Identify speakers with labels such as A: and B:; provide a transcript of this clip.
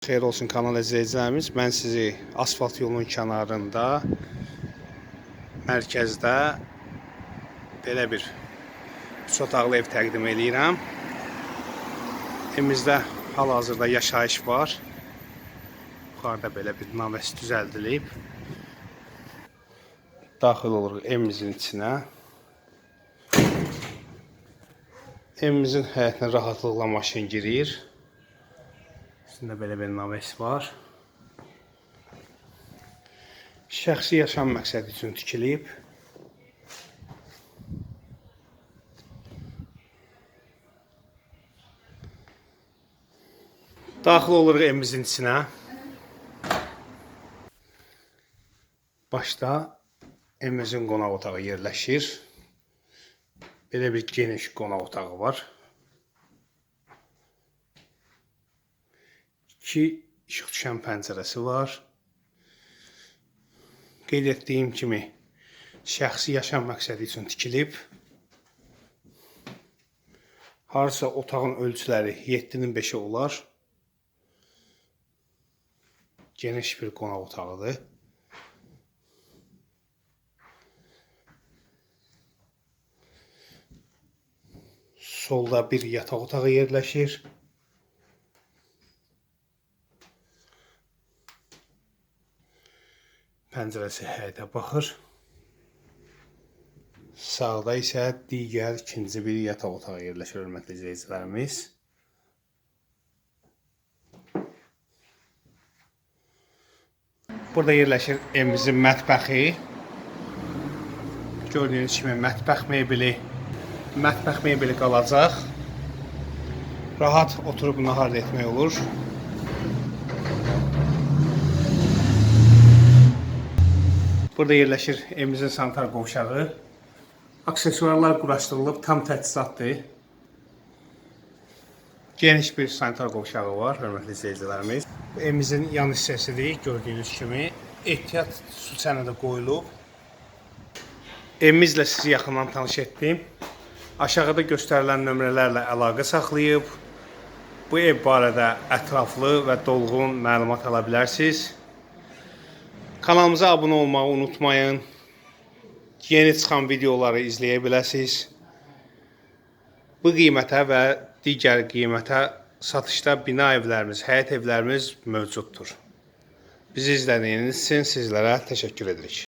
A: Xeyir olsun kanal izləyicilərimiz. Mən sizi asfalt yolunun kənarında, mərkəzdə belə bir üç otaqlı ev təqdim eləyirəm. Evimizdə hal-hazırda yaşayış var. Yuxarıda belə bir naves düzəldilib. Daxil oluruq evimizin içinə. Evimizin həyətinə rahatlıqla maşın girir. Üstündə belə bir naves var. Şəxsi yaşam məqsədi üçün tikilib. Daxil oluruq evimizin içinə. Başda evimizin qonaq otağı yerləşir. Belə bir geniş qonaq otağı var. İki işıq düşən pəncərəsi var. Qeyd etdiyim kimi şəxsi yaşam məqsədi üçün tikilib. Harsa otağın ölçüləri 7-nin 5-i olar. Geniş bir qonaq otağıdır. Solda bir yataq otağı yerləşir. Pəncərəsi həyətə baxır. Sağda isə digər ikinci bir yataq otağı yerləşir, hörmətli izləyicilərimiz. Burada yerləşir evimizin mətbəxi. Gördüyünüz kimi mətbəx mebeli, mətbəx mebeli qalacaq. Rahat oturub nahar etmək olur. Burada yerləşir evimizin sanitar qovşağı. Aksesuarlar quraşdırılıb, tam təchizatdır. Geniş bir sanitar qovşağı var, hörmətli izləyicilərimiz. Bu Evimizin yan hissəsidir, gördüyünüz kimi. Ehtiyat su sənədi qoyulub. Evimizlə sizi yaxından tanış etdim. Aşağıda göstərilən nömrələrlə əlaqə saxlayıb bu ev barədə ətraflı və dolğun məlumat ala bilərsiniz. Kanalımıza abunə olmağı unutmayın. Yeni çıxan videoları izləyə biləsiniz. Bu qiymətə və digər qiymətə satışda bina evlərimiz, həyət evlərimiz mövcuddur. Bizi izlədiyiniz üçün sizlərə təşəkkür edirik.